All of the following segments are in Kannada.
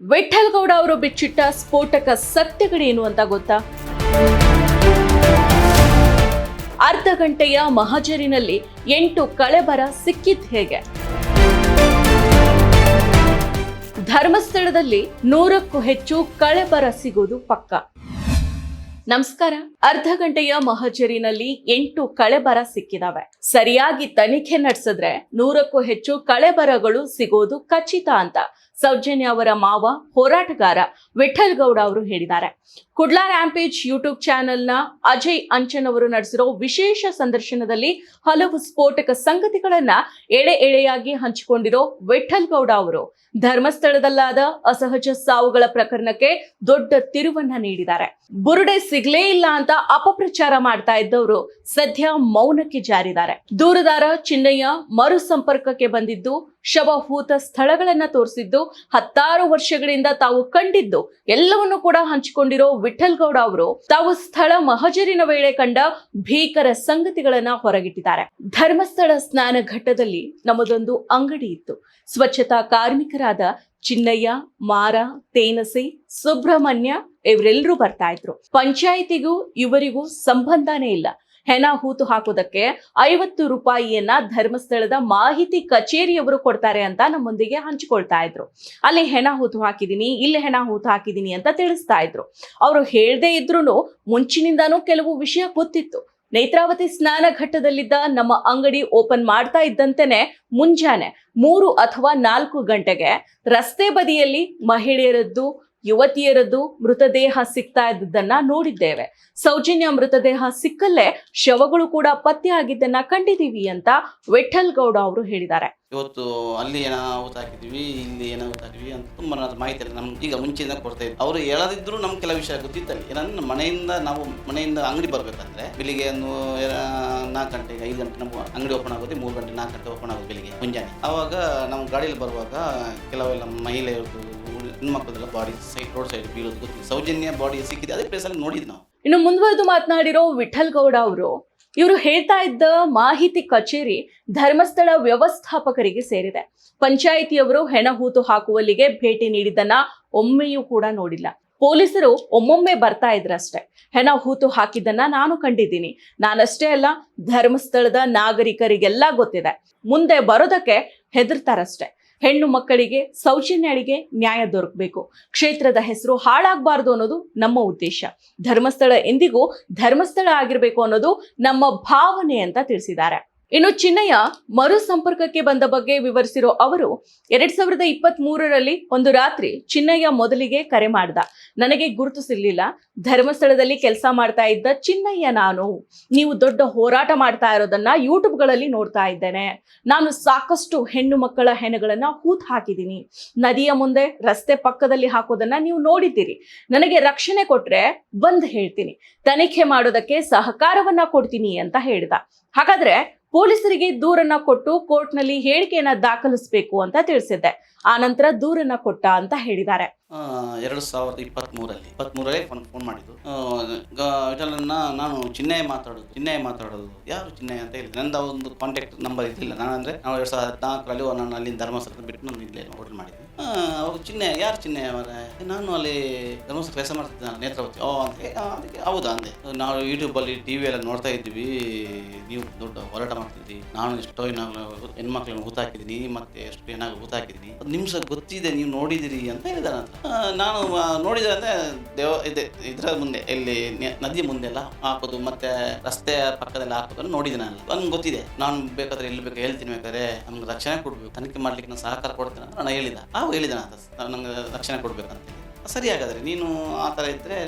ವಿಠಲ್ ಗೌಡ ಅವರು ಬಿಚ್ಚಿಟ್ಟ ಸ್ಫೋಟಕ ಸತ್ಯಗಳೇನು ಅಂತ ಗೊತ್ತಾ? ಅರ್ಧ ಗಂಟೆಯ ಮಹಜರಿನಲ್ಲಿ ಎಂಟು ಕಳೆಬರ ಸಿಕ್ಕಿದ್ ಹೇಗೆ? ಧರ್ಮಸ್ಥಳದಲ್ಲಿ ನೂರಕ್ಕೂ ಹೆಚ್ಚು ಕಳೆಬರ ಸಿಗೋದು ಪಕ್ಕ. ನಮಸ್ಕಾರ. ಅರ್ಧ ಗಂಟೆಯ ಮಹಜರಿನಲ್ಲಿ ಎಂಟು ಕಳೆಬರ ಸಿಕ್ಕಿದಾವೆ. ಸರಿಯಾಗಿ ತನಿಖೆ ನಡೆಸಿದ್ರೆ ನೂರಕ್ಕೂ ಹೆಚ್ಚು ಕಳೆಬರಗಳು ಸಿಗೋದು ಖಚಿತ ಅಂತ. ಸೌಜನ್ಯ ಅವರ ಮಾವ ಹೋರಾಟಗಾರ ವಿಠಲ್ ಗೌಡ ಅವರು ಹೇಳಿದ್ದಾರೆ. ಕುಡ್ಲಾ ರ್ಯಾಂಪೇಜ್ ಯೂಟ್ಯೂಬ್ ಚಾನೆಲ್ನ ಅಜಯ್ ಅಂಚನ್ ಅವರು ನಡೆಸಿರೋ ವಿಶೇಷ ಸಂದರ್ಶನದಲ್ಲಿ ಹಲವು ಸ್ಫೋಟಕ ಸಂಗತಿಗಳನ್ನ ಎಳೆ ಎಳೆಯಾಗಿ ಹಂಚಿಕೊಂಡಿರೋ ವಿಠಲ್ ಗೌಡ ಅವರು ಧರ್ಮಸ್ಥಳದಲ್ಲಾದ ಅಸಹಜ ಸಾವುಗಳ ಪ್ರಕರಣಕ್ಕೆ ದೊಡ್ಡ ತಿರುವನ್ನ ನೀಡಿದ್ದಾರೆ. ಬುರುಡೆ ಸಿಗ್ಲೇ ಇಲ್ಲ ಅಂತ ಅಪಪ್ರಚಾರ ಮಾಡ್ತಾ ಇದ್ದವರು ಸದ್ಯ ಮೌನಕ್ಕೆ ಜಾರಿದ್ದಾರೆ. ದೂರದಾರ ಚಿನ್ನಯ್ಯ ಮರು ಸಂಪರ್ಕಕ್ಕೆ ಬಂದಿದ್ದು ಶವಹೂತ ಸ್ಥಳಗಳನ್ನ ತೋರಿಸಿದ್ದು, ಹತ್ತಾರು ವರ್ಷಗಳಿಂದ ತಾವು ಕಂಡಿದ್ದು, ಎಲ್ಲವನ್ನು ಕೂಡ ಹಂಚಿಕೊಂಡಿರೋ ವಿಠಲ್ ಗೌಡ ಅವರು ತಾವು ಸ್ಥಳ ಮಹಜರಿನ ವೇಳೆ ಕಂಡ ಭೀಕರ ಸಂಗತಿಗಳನ್ನ ಹೊರಗಿಟ್ಟಿದ್ದಾರೆ. ಧರ್ಮಸ್ಥಳ ಸ್ನಾನ ಘಟ್ಟದಲ್ಲಿ ನಮ್ಮದೊಂದು ಅಂಗಡಿ ಇತ್ತು. ಸ್ವಚ್ಛತಾ ಕಾರ್ಮಿಕರಾದ ಚಿನ್ನಯ್ಯ, ಮಾರ, ತೇನಸಿ, ಸುಬ್ರಹ್ಮಣ್ಯ ಇವರೆಲ್ಲರೂ ಬರ್ತಾ ಇದ್ರು. ಪಂಚಾಯಿತಿಗೂ, ಇವರಿಗೂ ಸಂಬಂಧನೇ ಇಲ್ಲ. ಹೆಣ ಹೂತು ಹಾಕೋದಕ್ಕೆ ಐವತ್ತು ರೂಪಾಯಿಯನ್ನ ಧರ್ಮಸ್ಥಳದ ಮಾಹಿತಿ ಕಚೇರಿಯವರು ಕೊಡ್ತಾರೆ ಅಂತ ನಮ್ಮೊಂದಿಗೆ ಹಂಚಿಕೊಳ್ತಾ ಇದ್ರು. ಅಲ್ಲಿ ಹೆಣ ಹೂತು ಹಾಕಿದೀನಿ, ಇಲ್ಲಿ ಹೆಣ ಹೂತು ಹಾಕಿದೀನಿ ಅಂತ ತಿಳಿಸ್ತಾ ಇದ್ರು. ಅವರು ಹೇಳದೇ ಇದ್ರು ಮುಂಚಿನಿಂದಾನೂ ಕೆಲವು ವಿಷಯ ಗೊತ್ತಿತ್ತು. ನೇತ್ರಾವತಿ ಸ್ನಾನ ಘಟ್ಟದಲ್ಲಿದ್ದ ನಮ್ಮ ಅಂಗಡಿ ಓಪನ್ ಮಾಡ್ತಾ ಇದ್ದಂತೆನೆ ಮುಂಜಾನೆ ಮೂರು ಅಥವಾ ನಾಲ್ಕು ಗಂಟೆಗೆ ರಸ್ತೆ ಬದಿಯಲ್ಲಿ ಮಹಿಳೆಯರದ್ದು ಯುವತಿಯರದ್ದು ಮೃತದೇಹ ಸಿಗ್ತಾ ಇದ್ದದ್ದನ್ನ ನೋಡಿದ್ದೇವೆ. ಸೌಜನ್ಯ ಮೃತದೇಹ ಸಿಕ್ಕಲ್ಲೇ ಶವಗಳು ಕೂಡ ಪತ್ತೆ ಆಗಿದ್ದನ್ನ ಕಂಡಿದ್ದೀವಿ ಅಂತ ವಿಠಲ್ ಗೌಡ ಅವರು ಹೇಳಿದ್ದಾರೆ. ಇವತ್ತು ಅಲ್ಲಿ ಏನೋ ಊತ ಹಾಕಿದ್ವಿ ಇಲ್ಲಿ ಏನೋ ಊತ ಹಾಕಿದ್ವಿ ಅಂತ ತುಂಬ ಮಾಹಿತಿ ನಮ್ಗೆ ಈಗ ಮುಂಚೆಯಿಂದ ಕೊಡ್ತಾ ಇದ್ರು ಅವರು ಹೇಳದಿದ್ರು ನಮ್ಗೆ ಕೆಲವು ವಿಷಯ ಗೊತ್ತಿತ್ತಲ್ಲಿ. ಏನಂದ್ರೆ ಮನೆಯಿಂದ ನಾವು ಮನೆಯಿಂದ ಅಂಗಡಿ ಬರಬೇಕಂದ್ರೆ ಬೆಳಿಗ್ಗೆ ಒಂದು ನಾಲ್ಕು ಗಂಟೆಗೆ, ಐದು ಗಂಟೆ ನಮ್ಗೆ ಅಂಗಡಿ ಓಪನ್ ಆಗುತ್ತೆ ಮೂರು ಗಂಟೆ, ನಾಲ್ಕು ಗಂಟೆ ಓಪನ್ ಆಗುತ್ತೆ ಬೆಳಿಗ್ಗೆ, ಮುಂಜಾನೆ. ಅವಾಗ ನಾವು ಗಾಡಿಯಲ್ಲಿ ಬರುವಾಗ ಕೆಲವೆಲ್ಲ ಮಹಿಳೆಯರದು ಹೆಣ್ಮಕ್ಳದೆಲ್ಲ ಬಾಡಿ ಸೈಡ್ ರೋಡ್ ಸೈಡ್ ಬೀಳೋದು ಗೊತ್ತಿಲ್ಲ. ಸೌಜನ್ಯ ಬಾಡಿ ಸಿಕ್ಕಿದೆ, ಅದೇ ಪ್ಲೇಸಲ್ಲಿ ನೋಡಿದ್ವಿ ನಾವು. ಇನ್ನು ಮುಂದುವರೆದು ಮಾತನಾಡಿರೋ ವಿಠಲ್ ಗೌಡ ಅವರು ಇವರು ಹೇಳ್ತಾ ಇದ್ದ ಮಾಹಿತಿ ಕಚೇರಿ ಧರ್ಮಸ್ಥಳ ವ್ಯವಸ್ಥಾಪಕರಿಗೆ ಸೇರಿದೆ. ಪಂಚಾಯಿತಿಯವರು ಹೆಣ ಹೂತು ಹಾಕುವಲ್ಲಿಗೆ ಭೇಟಿ ನೀಡಿದ್ದನ್ನ ಒಮ್ಮೆಯೂ ಕೂಡ ನೋಡಿಲ್ಲ. ಪೊಲೀಸರು ಒಮ್ಮೊಮ್ಮೆ ಬರ್ತಾ ಇದ್ರಷ್ಟೆ. ಹೆಣ ಹೂತು ಹಾಕಿದ್ದನ್ನ ನಾನು ಕಂಡಿದ್ದೀನಿ. ನಾನಷ್ಟೇ ಅಲ್ಲ, ಧರ್ಮಸ್ಥಳದ ನಾಗರಿಕರಿಗೆಲ್ಲ ಗೊತ್ತಿದೆ. ಮುಂದೆ ಬರೋದಕ್ಕೆ ಹೆದರ್ತಾರಷ್ಟೇ. ಹೆಣ್ಣು ಮಕ್ಕಳಿಗೆ ಸೌಜನ್ಯಳಿಗೆ ನ್ಯಾಯ ದೊರಕಬೇಕು. ಕ್ಷೇತ್ರದ ಹೆಸರು ಹಾಳಾಗಬಾರ್ದು ಅನ್ನೋದು ನಮ್ಮ ಉದ್ದೇಶ. ಧರ್ಮಸ್ಥಳ ಎಂದಿಗೂ ಧರ್ಮಸ್ಥಳ ಆಗಿರಬೇಕು ಅನ್ನೋದು ನಮ್ಮ ಭಾವನೆ ಅಂತ ತಿಳಿಸಿದ್ದಾರೆ. ಇನ್ನು ಚಿನ್ನಯ್ಯ ಮರು ಸಂಪರ್ಕಕ್ಕೆ ಬಂದ ಬಗ್ಗೆ ವಿವರಿಸಿರೋ ಅವರು, ಎರಡ್ ಸಾವಿರದ ಇಪ್ಪತ್ತ್ ಮೂರರಲ್ಲಿ ಒಂದು ರಾತ್ರಿ ಚಿನ್ನಯ್ಯ ಮೊದಲಿಗೆ ಕರೆ ಮಾಡ್ದ. ನನಗೆ ಗುರುತಿಸಿರ್ಲಿಲ್ಲ ಧರ್ಮಸ್ಥಳದಲ್ಲಿ ಕೆಲಸ ಮಾಡ್ತಾ ಇದ್ದ ಚಿನ್ನಯ್ಯ ನಾನು. ನೀವು ದೊಡ್ಡ ಹೋರಾಟ ಮಾಡ್ತಾ ಇರೋದನ್ನ ಯೂಟ್ಯೂಬ್ಗಳಲ್ಲಿ ನೋಡ್ತಾ ಇದ್ದೇನೆ. ನಾನು ಸಾಕಷ್ಟು ಹೆಣ್ಣು ಮಕ್ಕಳ ಹೆಣಗಳನ್ನ ಹೂತ್ ಹಾಕಿದ್ದೀನಿ. ನದಿಯ ಮುಂದೆ ರಸ್ತೆ ಪಕ್ಕದಲ್ಲಿ ಹಾಕೋದನ್ನ ನೀವು ನೋಡಿದ್ದೀರಿ. ನನಗೆ ರಕ್ಷಣೆ ಕೊಟ್ರೆ ಬಂದ್ ಹೇಳ್ತೀನಿ. ತನಿಖೆ ಮಾಡೋದಕ್ಕೆ ಸಹಕಾರವನ್ನ ಕೊಡ್ತೀನಿ ಅಂತ ಹೇಳ್ದ. ಹಾಗಾದ್ರೆ ಪೊಲೀಸರಿಗೆ ದೂರನ್ನ ಕೊಟ್ಟು ಕೋರ್ಟ್ನಲ್ಲಿ ಹೇಳಿಕೆಯನ್ನ ದಾಖಲಿಸಬೇಕು ಅಂತ ತಿಳಿಸಿದ್ದೆ. ಆ ನಂತರ ದೂರನ್ನ ಕೊಟ್ಟ ಅಂತ ಹೇಳಿದ್ದಾರೆ. ಎರಡು ಸಾವಿರದ ಇಪ್ಪತ್ತ್ಮೂರಲ್ಲಿ ಇಪ್ಪತ್ತ್ಮೂರಲ್ಲೇ ಫೋನ್ ಫೋನ್ ಮಾಡಿದ್ದು. ವಿಠಲನ್ನ ನಾನು ಚಿನ್ನೆ ಮಾತಾಡೋದು ಚಿನ್ನೆ ಮಾತಾಡೋದು. ಯಾರು ಚಿನ್ನೆ ಅಂತ ಹೇಳಿ ನಂದು ಒಂದು ಕಾಂಟ್ಯಾಕ್ಟ್ ನಂಬರ್ ಇದ್ದಿಲ್ಲ. ನಾನು ಅಂದರೆ ನಾವು ಎರಡು ಸಾವಿರದ ಹದಿನಾಲ್ಕರಲ್ಲಿ ನಾನು ಅಲ್ಲಿ ಧರ್ಮಸ್ಥಳ ಬಿಟ್ಟು ನಾನು ಇಲ್ಲೇ ಹೋಟೆಲ್ ಮಾಡಿದ್ದೆ. ಅವ್ರು ಚಿನ್ನಯ್ಯ ಯಾರು ಚಿನ್ನೆ ಅವರೇ ನಾನು ಅಲ್ಲಿ ಧರ್ಮಸ್ಥಳ ಕೆಲಸ ಮಾಡ್ತಿದ್ದೆ, ನಾನು ನೇತ್ರಾವತಿ. ಓ, ಅಂತ ಅದಕ್ಕೆ ಹೌದಾ ಅಂದೆ. ನಾವು ಯೂಟ್ಯೂಬಲ್ಲಿ ಟಿ ಎಲ್ಲ ನೋಡ್ತಾ ಇದ್ವಿ. ನೀವು ದೊಡ್ಡ ಹೋರಾಟ ಮಾಡ್ತಿದ್ವಿ ನಾನು ಎಷ್ಟೋ ಹೆಣ್ಮಕ್ಳನ್ನ ಊತ ಹಾಕಿದ್ದೀನಿ ಮತ್ತೆ ಎಷ್ಟು ಏನಾಗ ಹೂತಾಕಿದ್ದೀನಿ. ಅದು ನಿಮ್ಗೆ ಗೊತ್ತಿದೆ, ನೀವು ನೋಡಿದಿರಿ ಅಂತ ಹೇಳಿದ ನಾನು ನೋಡಿದ್ರೆ ದೇವ, ಇದೆ, ಇದರ ಮುಂದೆ, ಇಲ್ಲಿ ನದಿ ಮುಂದೆ ಎಲ್ಲ ಹಾಕೋದು ಮತ್ತೆ ರಸ್ತೆ ಪಕ್ಕದಲ್ಲಿ ಹಾಕೋದನ್ನು ನೋಡಿದೆ ನಾನು. ನನ್ಗೆ ಗೊತ್ತಿದೆ, ನಾನು ಬೇಕಾದ್ರೆ ಎಲ್ಲಿ ಬೇಕು ಹೇಳ್ತೀನಿ ಬೇಕಾದ್ರೆ ನಮ್ಗೆ ರಕ್ಷಣೆ ಕೊಡಬೇಕು. ತನಿಖೆ ಮಾಡ್ಲಿಕ್ಕೆ ನಾನು ಸಹಕಾರ ಕೊಡ್ತೇನೆ ಅಂತ ನಾನು ಹೇಳಿದ ಆವಾಗ ಹೇಳಿದೆ ನಾನು ನನಗೆ ರಕ್ಷಣೆ ಕೊಡ್ಬೇಕಂತ ಸರಿ ಹಾಗಾದ್ರೆ, ನೀನು ಆ ಥರ ಇದ್ದರೆ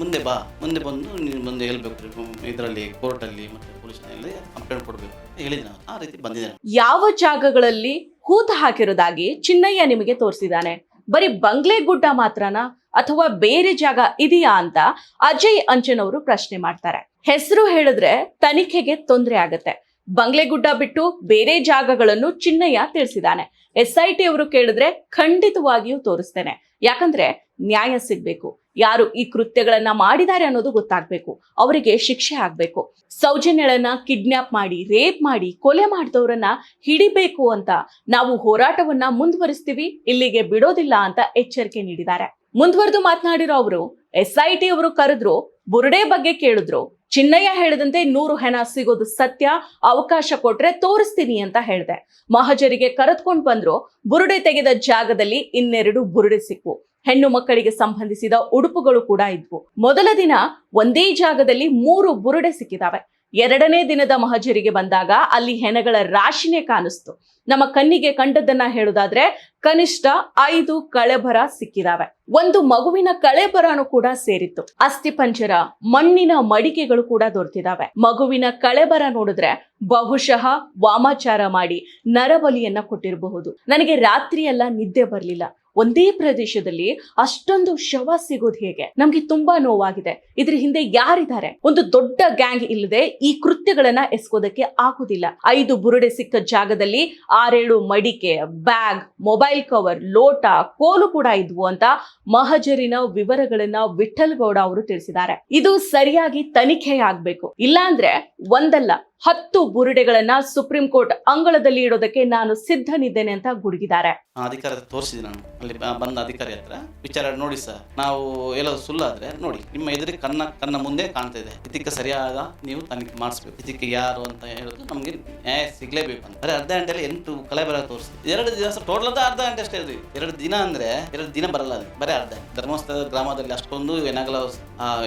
ಮುಂದೆ ಬಾ, ಮುಂದೆ ಬಂದು ನೀನು ಮುಂದೆ ಹೇಳ್ಬೇಕು ಇದರಲ್ಲಿ, ಕೋರ್ಟಲ್ಲಿ ಮತ್ತು ಪೊಲೀಸ್ನಲ್ಲಿ ಕಂಪ್ಲೇಂಟ್ ಕೊಡಬೇಕು ಹೇಳಿದ ಆ ರೀತಿ ಬಂದಿದ್ದೇನೆ. ಯಾವ ಜಾಗಗಳಲ್ಲಿ ಹೂತ ಹಾಕಿರೋದಾಗಿ ಚಿನ್ನಯ್ಯ ನಿಮಗೆ ತೋರಿಸಿದಾನೆ ಬರೀ ಬಂಗ್ಲೆ ಗುಡ್ಡ ಮಾತ್ರನಾ? ಅಥವಾ ಬೇರೆ ಜಾಗ ಇದೆಯಾ ಅಂತ ಅಜಯ್ ಅಂಚನ್ ಅವರು ಪ್ರಶ್ನೆ ಮಾಡ್ತಾರೆ. ಹೆಸರು ಹೇಳಿದ್ರೆ ತನಿಖೆಗೆ ತೊಂದರೆ ಆಗತ್ತೆ. ಬಂಗ್ಲೆಗುಡ್ಡ ಬಿಟ್ಟು ಬೇರೆ ಜಾಗಗಳನ್ನು ಚಿನ್ನಯ್ಯ ತಿಳಿಸಿದಾನೆ ಎಸ್ ಐ ಟಿ ಅವರು ಕೇಳಿದ್ರೆ ಖಂಡಿತವಾಗಿಯೂ ತೋರಿಸ್ತೇನೆ. ಯಾಕಂದ್ರೆ ನ್ಯಾಯ ಸಿಗ್ಬೇಕು. ಯಾರು ಈ ಕೃತ್ಯಗಳನ್ನ ಮಾಡಿದ್ದಾರೆ ಅನ್ನೋದು ಗೊತ್ತಾಗ್ಬೇಕು. ಅವರಿಗೆ ಶಿಕ್ಷೆ ಆಗ್ಬೇಕು. ಸೌಜನ್ಯಳನ್ನ ಕಿಡ್ನಾಪ್ ಮಾಡಿ ರೇಪ್ ಮಾಡಿ, ಕೊಲೆ ಮಾಡಿದವರನ್ನ ಹಿಡಿಬೇಕು ಅಂತ ನಾವು ಹೋರಾಟವನ್ನ ಮುಂದುವರಿಸ್ತೀವಿ, ಇಲ್ಲಿಗೆ ಬಿಡೋದಿಲ್ಲ ಅಂತ ಎಚ್ಚರಿಕೆ ನೀಡಿದ್ದಾರೆ. ಮುಂದುವರೆದು ಮಾತನಾಡಿರೋ ಅವರು, ಎಸ್ ಐ ಟಿ ಅವರು ಕರೆದ್ರು, ಬುರುಡೆ ಬಗ್ಗೆ ಕೇಳಿದ್ರು. ಚಿನ್ನಯ್ಯ ಹೇಳಿದಂತೆ ನೂರು ಹೆಣ ಸಿಗೋದು ಸತ್ಯ, ಅವಕಾಶ ಕೊಟ್ರೆ ತೋರಿಸ್ತೀನಿ ಅಂತ ಹೇಳಿದೆ. ಮಹಜರಿಗೆ ಕರೆದ್ಕೊಂಡು ಬಂದ್ರು, ಬುರುಡೆ ತೆಗೆದ ಜಾಗದಲ್ಲಿ ಇನ್ನೆರಡು ಬುರುಡೆ ಸಿಕ್ವು ಹೆಣ್ಣು ಮಕ್ಕಳಿಗೆ ಸಂಬಂಧಿಸಿದ ಉಡುಪುಗಳು ಕೂಡ ಇದ್ವು. ಮೊದಲ ದಿನ ಒಂದೇ ಜಾಗದಲ್ಲಿ ಮೂರು ಬುರುಡೆ ಸಿಕ್ಕಿದಾವೆ. ಎರಡನೇ ದಿನದ ಮಹಜರಿಗೆ ಬಂದಾಗ ಅಲ್ಲಿ ಹೆಣಗಳ ರಾಶಿನೇ ಕಾಣಿಸ್ತು. ನಮ್ಮ ಕಣ್ಣಿಗೆ ಕಂಡದ್ದನ್ನ ಹೇಳುದಾದ್ರೆ ಕನಿಷ್ಠ ಐದು ಕಳೆಬರ ಸಿಕ್ಕಿದಾವೆ. ಒಂದು ಮಗುವಿನ ಕಳೆಬರನು ಕೂಡ ಸೇರಿತ್ತು. ಅಸ್ಥಿಪಂಜರ ಮಣ್ಣಿನ ಮಡಿಕೆಗಳು ಕೂಡ ದೊರೆತಿದಾವೆ. ಮಗುವಿನ ಕಳೆಬರ ನೋಡಿದ್ರೆ ಬಹುಶಃ ವಾಮಾಚಾರ ಮಾಡಿ ನರಬಲಿಯನ್ನ ಕೊಟ್ಟಿರಬಹುದು. ನನಗೆ ರಾತ್ರಿಯೆಲ್ಲ ನಿದ್ದೆ ಬರಲಿಲ್ಲ. ಒಂದೇ ಪ್ರದೇಶದಲ್ಲಿ ಅಷ್ಟೊಂದು ಶವ ಸಿಗೋದು ಹೇಗೆ? ನಮ್ಗೆ ತುಂಬಾ ನೋವಾಗಿದೆ. ಇದ್ರ ಹಿಂದೆ ಯಾರಿದ್ದಾರೆ? ಒಂದು ದೊಡ್ಡ ಗ್ಯಾಂಗ್ ಇಲ್ಲದೆ ಈ ಕೃತ್ಯಗಳನ್ನ ಎಸ್ಕೋದಕ್ಕೆ ಆಗುದಿಲ್ಲ. ಐದು ಬುರುಡೆ ಸಿಕ್ಕ ಜಾಗದಲ್ಲಿ ಆರೇಳು ಮಡಿಕೆ, ಬ್ಯಾಗ್, ಮೊಬೈಲ್ ಕವರ್, ಲೋಟ, ಕೋಲು ಕೂಡ ಇದ್ವು ಅಂತ ಮಹಜರಿನ ವಿವರಗಳನ್ನ ವಿಠಲ್ ಗೌಡ ಅವರು ತಿಳಿಸಿದ್ದಾರೆ. ಇದು ಸರಿಯಾಗಿ ತನಿಖೆ ಆಗ್ಬೇಕು. ಇಲ್ಲಾಂದ್ರೆ ಒಂದಲ್ಲ, ಹತ್ತು ಬುರುಡೆಗಳನ್ನ ಸುಪ್ರೀಂ ಕೋರ್ಟ್ ಅಂಗಳದಲ್ಲಿ ಇಡೋದಕ್ಕೆ ನಾನು ಸಿದ್ಧನಿದ್ದೇನೆ ಅಂತ ಗುಡುಗಿದ್ದಾರೆ. ಅಧಿಕಾರ ತೋರಿಸಿದೆ ನಾನು. ಅಲ್ಲಿ ಬಂದ ಅಧಿಕಾರಿ ಹತ್ರ, ವಿಚಾರ ನೋಡಿ ಸರ್, ನಾವು ಹೇಳೋದು ಸುಳ್ಳಾದ್ರೆ ನೋಡಿ, ನಿಮ್ಮ ಎದುರಿಗೆ ಕಣ್ಣ ಕಣ್ಣ ಮುಂದೆ ಕಾಣ್ತಾ ಇದೆ ಇದಕ್ಕೆ ಸರಿಯಾದ ನೀವು ತನಿಖೆ ಮಾಡಿಸ್ಬೇಕು. ಇದಕ್ಕೆ ಯಾರು ಅಂತ ಹೇಳೋದು ನಮಗೆ ನ್ಯಾಯ ಸಿಗ್ಲೇಬೇಕು ಅಂತ. ಅರ್ಧ ಗಂಟೆಯಲ್ಲಿ ಎಂಟು ಕಲೆ ಬರ ತೋರಿಸಿ ಎರಡು ದಿವಸ ಟೋಟಲ್ ಅಂತ ಅರ್ಧ ಗಂಟೆ ಅಷ್ಟೇ ಇದ್ವಿ. ಎರಡು ದಿನ ಅಂದ್ರೆ ಎರಡು ದಿನ ಬರಲ್ಲ ಅದು. ಬರೀ ಅರ್ಧ. ಧರ್ಮಸ್ಥಳ ಗ್ರಾಮದಲ್ಲಿ ಅಷ್ಟೊಂದು ಏನಾಗಲ್ಲ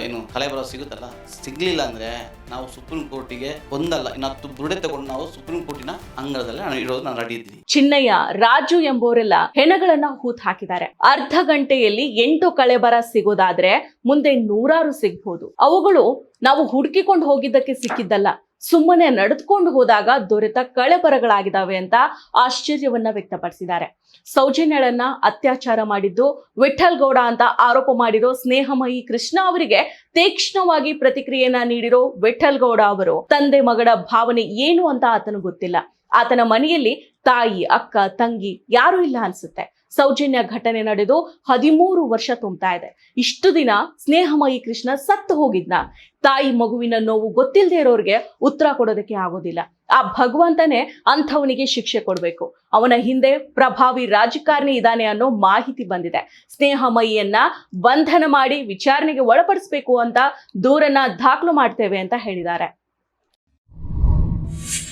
ಏನು ಕಲೆ ಬರೋ ಸಿಗುತ್ತಲ್ಲ, ಸಿಗ್ಲಿಲ್ಲ ಅಂದ್ರೆ ನಾವು ಸುಪ್ರೀಂ ಕೋರ್ಟಿಗೆ ಒಂದಲ್ಲ, ಇನ್ನು ದೃಢ ತಗೊಂಡು ನಾವು ಸುಪ್ರೀಂ ಕೋರ್ಟಿನ ಅಂಗಳದಲ್ಲಿ ಇಡೋದು ನಾನು ಚಿನ್ನಯ್ಯ, ರಾಜು ಎಂಬುವರೆಲ್ಲ ಹೆಣಗಳನ್ನ ಹೂತ್ ಹಾಕಿದ್ದಾರೆ. ಅರ್ಧ ಗಂಟೆಯಲ್ಲಿ ಎಂಟು ಕಳೆಬರ ಸಿಗೋದಾದ್ರೆ ಮುಂದೆ ನೂರಾರು ಸಿಗ್ಬಹುದು ಅವುಗಳು ನಾವು ಹುಡುಕಿಕೊಂಡು ಹೋಗಿದ್ದಕ್ಕೆ ಸಿಕ್ಕಿದ್ದಲ್ಲ. ಸುಮ್ಮನೆ ನಡೆದುಕೊಂಡು ಹೋದಾಗ ದೊರೆತ ಕಳೆಬರಗಳಾಗಿದ್ದಾವೆ ಅಂತ ಆಶ್ಚರ್ಯವನ್ನ ವ್ಯಕ್ತಪಡಿಸಿದ್ದಾರೆ. ಸೌಜನ್ಯಳನ್ನ ಅತ್ಯಾಚಾರ ಮಾಡಿದ್ದು ವಿಠಲ್ ಗೌಡ ಅಂತ ಆರೋಪ ಮಾಡಿರೋ ಸ್ನೇಹಮಯಿ ಕೃಷ್ಣ ಅವರಿಗೆ ತೀಕ್ಷ್ಣವಾಗಿ ಪ್ರತಿಕ್ರಿಯೆಯನ್ನ ನೀಡಿರೋ ವಿಠಲ್ ಗೌಡ ಅವರು, ತಂದೆ ಮಗಳ ಭಾವನೆ ಏನು ಅಂತ ಆತನು ಗೊತ್ತಿಲ್ಲ. ಆತನ ಮನೆಯಲ್ಲಿ ತಾಯಿ, ಅಕ್ಕ, ತಂಗಿ ಯಾರೂ ಇಲ್ಲ ಅನ್ಸುತ್ತೆ. ಸೌಜನ್ಯ ಘಟನೆ ನಡೆದು ಹದಿಮೂರು ವರ್ಷ ತುಂಬ್ತಾ ಇದೆ. ಇಷ್ಟು ದಿನ ಸ್ನೇಹಮಯಿ ಕೃಷ್ಣ ಸತ್ತು ಹೋಗಿದ್ನ. ತಾಯಿ ಮಗುವಿನ ನೋವು ಗೊತ್ತಿಲ್ಲದೆ ಇರೋರಿಗೆ ಉತ್ತರ ಕೊಡೋದಕ್ಕೆ ಆಗೋದಿಲ್ಲ. ಆ ಭಗವಂತನೇ ಅಂಥವನಿಗೆ ಶಿಕ್ಷೆ ಕೊಡಬೇಕು. ಅವನ ಹಿಂದೆ ಪ್ರಭಾವಿ ರಾಜಕಾರಣಿ ಇದ್ದಾನೆ ಅನ್ನೋ ಮಾಹಿತಿ ಬಂದಿದೆ. ಸ್ನೇಹಮಯಿಯನ್ನ ಬಂಧನ ಮಾಡಿ ವಿಚಾರಣೆಗೆ ಒಳಪಡಿಸಬೇಕು ಅಂತ ದೂರನ್ನ ದಾಖಲು ಮಾಡ್ತೇವೆ ಅಂತ ಹೇಳಿದ್ದಾರೆ.